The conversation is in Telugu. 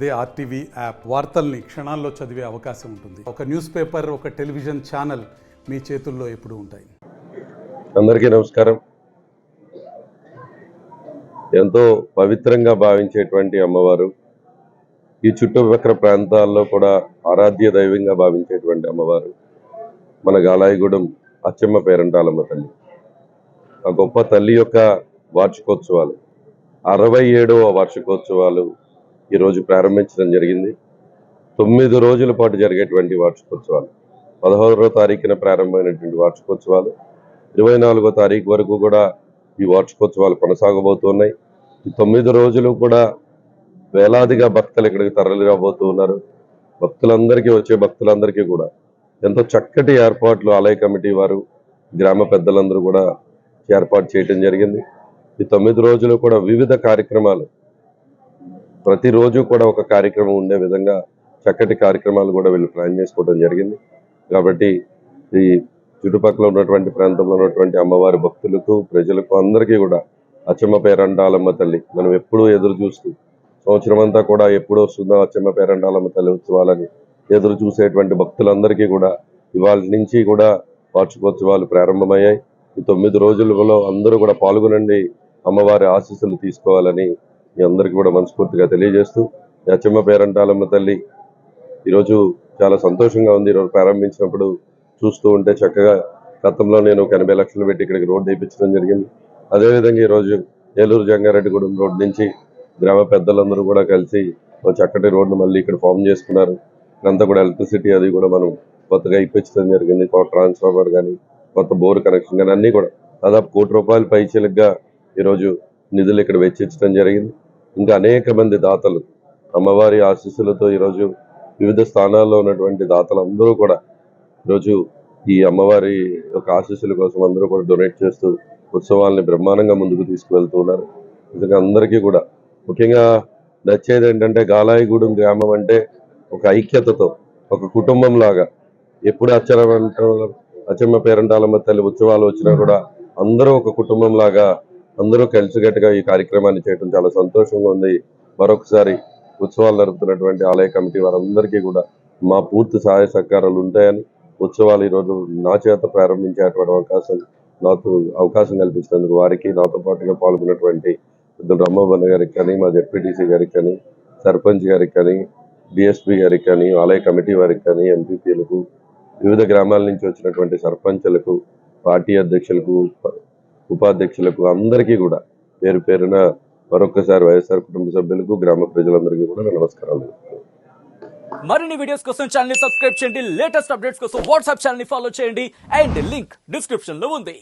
అదే ఆర్టీవీ యాప్ వార్తల్ని క్షణాల్లో చదివే అవకాశం ఉంటుంది. ఒక న్యూస్ పేపర్ ఒక టెలివిజన్ ఛానల్ మీ చేతుల్లో ఎప్పుడు ఉంటాయి. అందరికీ నమస్కారం. ఎంతో పవిత్రంగా భావించేటువంటి అమ్మవారు ఈ చుట్టుపక్కల ప్రాంతాల్లో కూడా ఆరాధ్య దైవంగా భావించేటువంటి అమ్మవారు మన గాలాయిగూడెం అచ్చమ్మ పేరంటాలమ్మ తల్లి. ఆ గొప్ప తల్లి యొక్క వార్షికోత్సవాలు అరవై ఏడవ వార్షికోత్సవాలు ఈరోజు ప్రారంభించడం జరిగింది. తొమ్మిది రోజుల పాటు జరిగేటువంటి వార్షికోత్సవాలు. పదహారవ తారీఖున ప్రారంభమైనటువంటి వార్షికోత్సవాలు. ఇరవై నాలుగో తారీఖు వరకు కూడా ఈ వార్షికోత్సవాలు కొనసాగబోతున్నాయి. ఈ తొమ్మిది రోజులు కూడా వేలాదిగా భక్తులు ఇక్కడికి తరలి రాబోతూ ఉన్నారు. భక్తులందరికీ వచ్చే భక్తులందరికీ కూడా ఎంతో చక్కటి ఏర్పాట్లు ఆలయ కమిటీ వారు గ్రామ పెద్దలందరూ కూడా ఏర్పాటు చేయడం జరిగింది. ఈ తొమ్మిది రోజులు కూడా వివిధ కార్యక్రమాలు ప్రతిరోజు కూడా ఒక కార్యక్రమం ఉండే విధంగా చక్కటి కార్యక్రమాలు కూడా వీళ్ళు ప్లాన్ చేసుకోవడం జరిగింది. కాబట్టి ఈ చుట్టుపక్కల ఉన్నటువంటి ప్రాంతంలో ఉన్నటువంటి అమ్మవారి భక్తులకు ప్రజలకు అందరికీ కూడా అచ్చమ్మ పేరంటాలమ్మ తల్లి మనం ఎప్పుడూ ఎదురు చూస్తూ సంవత్సరం అంతా కూడా ఎప్పుడు వస్తుందో అచ్చమ్మ పేరంటాలమ్మ తల్లి ఉత్సవాలని ఎదురు చూసేటువంటి భక్తులందరికీ కూడా ఇవాళ నుంచి కూడా వార్షికోత్సవాలు ప్రారంభమయ్యాయి. ఈ తొమ్మిది రోజులలో అందరూ కూడా పాల్గొనండి అమ్మవారి ఆశీస్సులు తీసుకోవాలని మీ అందరికీ కూడా మనస్ఫూర్తిగా తెలియజేస్తూ నచ్చమ్మ అచ్చమ్మ పేరంటాలమ్మ తల్లి ఈరోజు చాలా సంతోషంగా ఉంది. ఈరోజు ప్రారంభించినప్పుడు చూస్తూ ఉంటే చక్కగా గతంలో నేను ఒక ఎనభై లక్షలు పెట్టి ఇక్కడికి రోడ్డు వేయించడం జరిగింది. అదేవిధంగా ఈరోజు ఏలూరు జంగారెడ్డిగూడెం రోడ్ నుంచి గ్రామ పెద్దలందరూ కూడా కలిసి ఒక చక్కటి రోడ్ను మళ్ళీ ఇక్కడ ఫామ్ చేసుకున్నారు. ఇదంతా కూడా ఎలక్ట్రిసిటీ అది కూడా మనం కొత్తగా ఇప్పించడం జరిగింది. కొత్త ట్రాన్స్ఫార్మర్ కానీ కొత్త బోర్ కనెక్షన్ కానీ అన్నీ కూడా దాదాపు కోటి రూపాయల పైచీలుగా ఈరోజు నిధులు ఇక్కడ వెచ్చించడం జరిగింది. ఇంకా అనేక మంది దాతలు అమ్మవారి ఆశీస్సులతో ఈరోజు వివిధ స్థానాల్లో ఉన్నటువంటి దాతలు అందరూ కూడా ఈరోజు ఈ అమ్మవారి యొక్క ఆశీస్సుల కోసం అందరూ కూడా డొనేట్ చేస్తూ ఉత్సవాల్ని బ్రహ్మాండంగా ముందుకు తీసుకువెళ్తున్నారు. నిజంగా అందరికీ కూడా ముఖ్యంగా నచ్చేది ఏంటంటే గాలాయిగూడెం గ్రామం అంటే ఒక ఐక్యతతో ఒక కుటుంబం లాగా ఎప్పుడు అచ్చరమంట అచ్చమ్మ పేరంటాలమ్మ తల్లి ఉత్సవాలు వచ్చినా కూడా అందరూ ఒక కుటుంబం లాగా అందరూ కలిసికట్టుగా ఈ కార్యక్రమాన్ని చేయడం చాలా సంతోషంగా ఉంది. మరొకసారి ఉత్సవాలు జరుపుతున్నటువంటి ఆలయ కమిటీ వారందరికీ కూడా మా పూర్తి సహాయ సహకారాలు ఉంటాయని ఉత్సవాలు ఈరోజు నా చేత ప్రారంభించేటువంటి అవకాశం నాకు అవకాశం కల్పించినందుకు వారికి నాతో పాటుగా పాల్గొన్నటువంటి పెద్దలు గారికి కానీ మా జెడ్పీటీసీ గారికి కానీ సర్పంచ్ గారికి కానీ డిఎస్పీ గారికి కానీ ఆలయ కమిటీ వారికి కానీ ఎంపీపీలకు వివిధ గ్రామాల నుంచి వచ్చినటువంటి సర్పంచులకు పార్టీ అధ్యక్షులకు ఉపాధ్యక్షులకు అందరికీ కూడా పేరు పేరున మరొకసారి వైఎస్ఆర్ కుటుంబ సభ్యులకు గ్రామ ప్రజలందరికీ కూడా నమస్కారాలు మరిన్ని వీడియోస్ కోసం ఛానల్ సబ్స్క్రైబ్ చేయండి. లేటెస్ట్ అప్డేట్స్ కోసం వాట్సాప్ ఛానల్ ఫాలో చేయండి. అండ్ లింక్ డిస్క్రిప్షన్లో ఉంది.